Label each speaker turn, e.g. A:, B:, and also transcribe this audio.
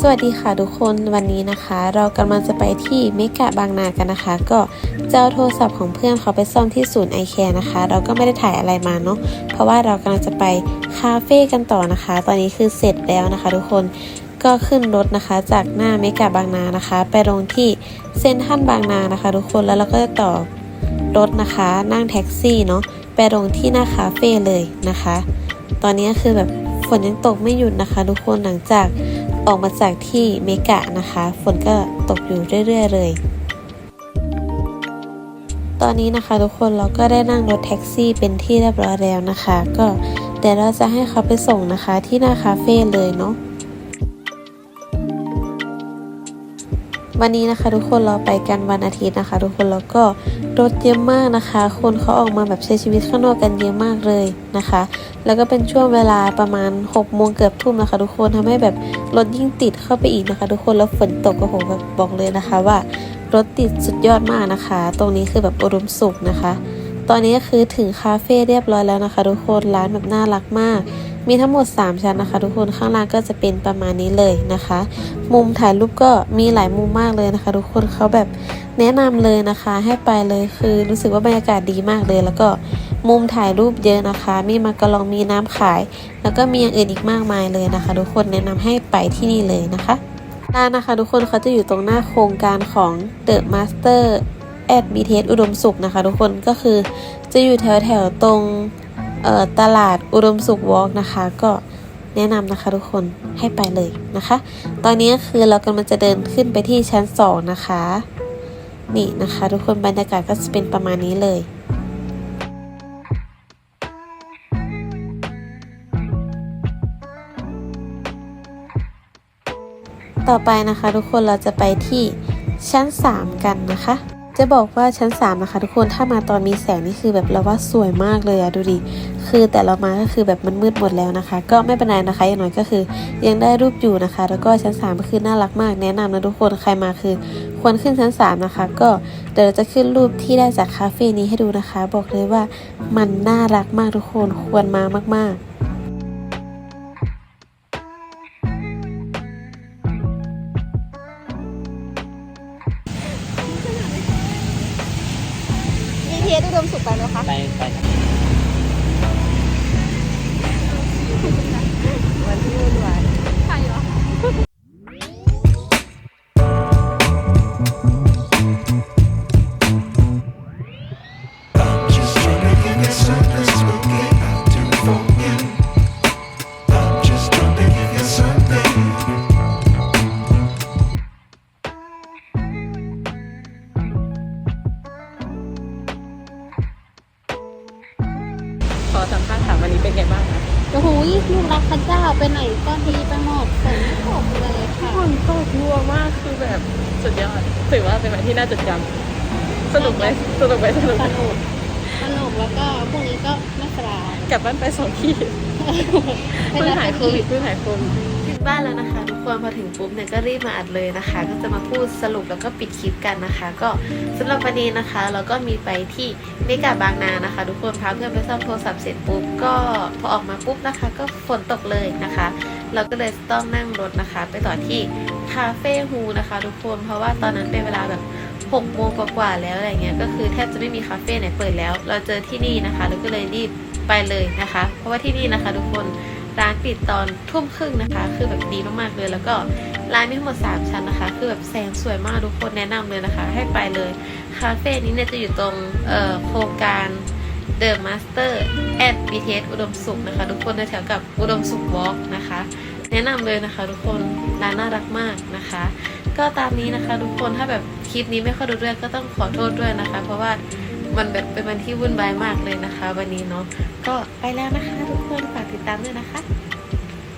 A: สวัสดีค่ะทุกคนวันนี้นะคะ เรากำลังจะไปที่เมกะบางนากันนะคะ ก็เจ้าโทรศัพท์ของเพื่อนเขาไปซ่อมที่ศูนย์ไอแคร์นะคะ เราก็ไม่ได้ถ่ายอะไรมาเนาะเพราะว่าเรากำลังจะไปคาเฟ่กันต่อนะคะ ตอนนี้คือเสร็จแล้วนะคะ ทุกคนก็ขึ้นรถนะคะ จากหน้าเมกะบางนานะคะ ไปลงที่เซ็นทรัลบางนานะคะ ทุกคนแล้วเราก็จะต่อรถนะคะ นั่งแท็กซี่เนาะไปลงที่หน้าคาเฟ่เลยนะคะ ตอนนี้คือแบบฝนยังตกไม่หยุดนะคะ ทุกคนหลังจาก ออกมาจากที่เมกะนะคะ ฝนก็ตกอยู่เรื่อยๆเลย ตอนนี้นะคะทุกคนเราก็ได้นั่งรถแท็กซี่เป็นที่เรียบร้อยแล้วนะคะ ก็เดี๋ยวเราจะให้เขาไปส่งนะคะที่หน้าคาเฟ่เลยเนาะ วันนี้นะคะทุกคนเราไปกันวันอาทิตย์นะคะ ทุกคนแล้วก็รถเยอะมากนะคะ คนเขาออกมาแบบใช้ชีวิตข้างนอกกันเยอะมากเลยนะคะ แล้วก็เป็นช่วงเวลาประมาณ6โมงเกือบทุ่มนะคะ ทุกคนทำให้แบบรถยิ่งติดเข้าไปอีกนะคะ ทุกคนแล้วฝนตกก็โหแบบบอกเลยนะคะว่ารถติดสุดยอดมากนะคะ ตรงนี้คือแบบอุดมสุขนะคะ ตอนนี้ก็คือถึงคาเฟ่เรียบร้อยแล้วนะคะ ทุกคนร้านแบบน่ารักมาก มีทั้งหมด 3 ชั้นนะคะ ทุกคนข้างล่างก็จะเป็นประมาณนี้เลยนะคะ มุมถ่ายรูปก็มีหลายมุมมากเลยนะคะ ทุกคนเขาแบบแนะนำเลยนะคะ ให้ไปเลยคือรู้สึกว่าบรรยากาศดีมากเลย แล้วก็มุมถ่ายรูปเยอะนะคะ มีมากระลองมีน้ำขาย แล้วก็มีอย่างอื่นอีกมากมายเลยนะคะ ทุกคนแนะนำให้ไปที่นี่เลยนะคะร้านนะคะ ทุกคนเขาจะอยู่ตรงหน้าโครงการของ The Master at BTS อุดมสุขนะคะ ทุกคนก็คือจะอยู่แถวแถวๆตรง ตลาดอุดมสุขวอล์กนะคะ ก็แนะนำนะคะทุกคนให้ไปเลยนะคะ ตอนนี้คือเรากำลังจะเดินขึ้นไปที่ชั้นสองนะคะ นี่นะคะ ทุกคนบรรยากาศก็จะเป็นประมาณนี้เลยต่อไปนะคะทุกคนเราจะไปที่ชั้น 3 กันนะคะ จะบอกว่าชั้น 3 นะคะ ทุกคนถ้ามาตอนมีแสงนี่คือแบบเราว่าสวยมากเลยอะดูดิ คือแต่เรามาก็คือแบบมันมืดหมดแล้วนะคะ ก็ไม่เป็นไรนะคะอย่างน้อยก็คือ ยังได้รูปอยู่นะคะ แล้วก็ชั้น 3 ก็คือน่ารักมาก แนะนำนะทุกคนใครมาคือ ควรขึ้นชั้น 3 นะคะ ก็เดี๋ยวเราจะขึ้นรูปที่ได้จากคาเฟ่นี้ให้ดูนะคะ บอกเลยว่ามันน่ารักมากทุกคนควรมามาก ๆ
B: BTS อุดมสุขไปไหมคะ
C: ไปไป
B: เป็
C: นไงบ้างคะ
B: โอ้โหลูกรักพระเจ้าไปไหนก็ดีไปหมดฝนไม่ตกเลยค่ะ
C: ฝนตกรัวมากคือแบบสุดยอดถือว่าเป็นวันที่น่าจดจำสนุกไหมสนุกไหมสนุก
B: ส
C: ไหม
B: นุกสนุกแล้วก็พรุ่งนี้ก็ไม่สบาย
C: กลับบ้านไปสองที่เพิ่งหายโควิดเพิ่งหายโควิด
A: ถึงบ้านแล้วนะคะ ทุกคนพอถึงปุ๊บเนี่ยก็รีบมาอัดเลยนะคะ ก็จะมาพูดสรุปแล้วก็ปิดคลิปกันนะคะ ก็สำหรับวันนี้นะคะ เราก็มีไปที่เมกาบางนานะคะ ทุกคนพาเพื่อนไปซ่อมโทรศัพท์เสร็จปุ๊บก็พอออกมาปุ๊บนะคะ ก็ฝนตกเลยนะคะ เราก็เลยต้องนั่งรถนะคะ ไปต่อที่คาเฟ่ฮูนะคะ ทุกคนเพราะว่าตอนนั้นเป็นเวลาแบบ6โมงกว่าๆแล้วอะไรเงี้ยก็คือแทบจะไม่มีคาเฟ่ไหนเปิดแล้ว เราเจอที่นี่นะคะเราก็เลยรีบไปเลยนะคะ เพราะว่าที่นี่นะคะ ทุกคน ร้านปิดตอนทุ่มครึ่งนะคะ คือแบบดีมากๆเลย แล้วก็ร้านมีทั้งหมด 3 ชั้นนะคะ คือแบบแสงสวยมากทุกคนแนะนำเลยนะคะ ให้ไปเลย คาเฟ่นี้เนี่ยจะอยู่ตรงโครงการ The Master at BTS อุดมสุขนะคะ ทุกคนแถวกับอุดมสุขวอล์กนะคะ แนะนำเลยนะคะ ทุกคนร้านน่ารักมากนะคะ ก็ตามนี้นะคะ ทุกคนถ้าแบบคลิปนี้ไม่ค่อยรู้เรื่องก็ต้องขอโทษด้วยนะคะ เพราะว่า มันแบบเป็นวันที่วุ่นวายมากเลยนะคะ วันนี้เนาะก็ไปแล้วนะคะ ทุกคนฝากติดตามด้วยนะคะ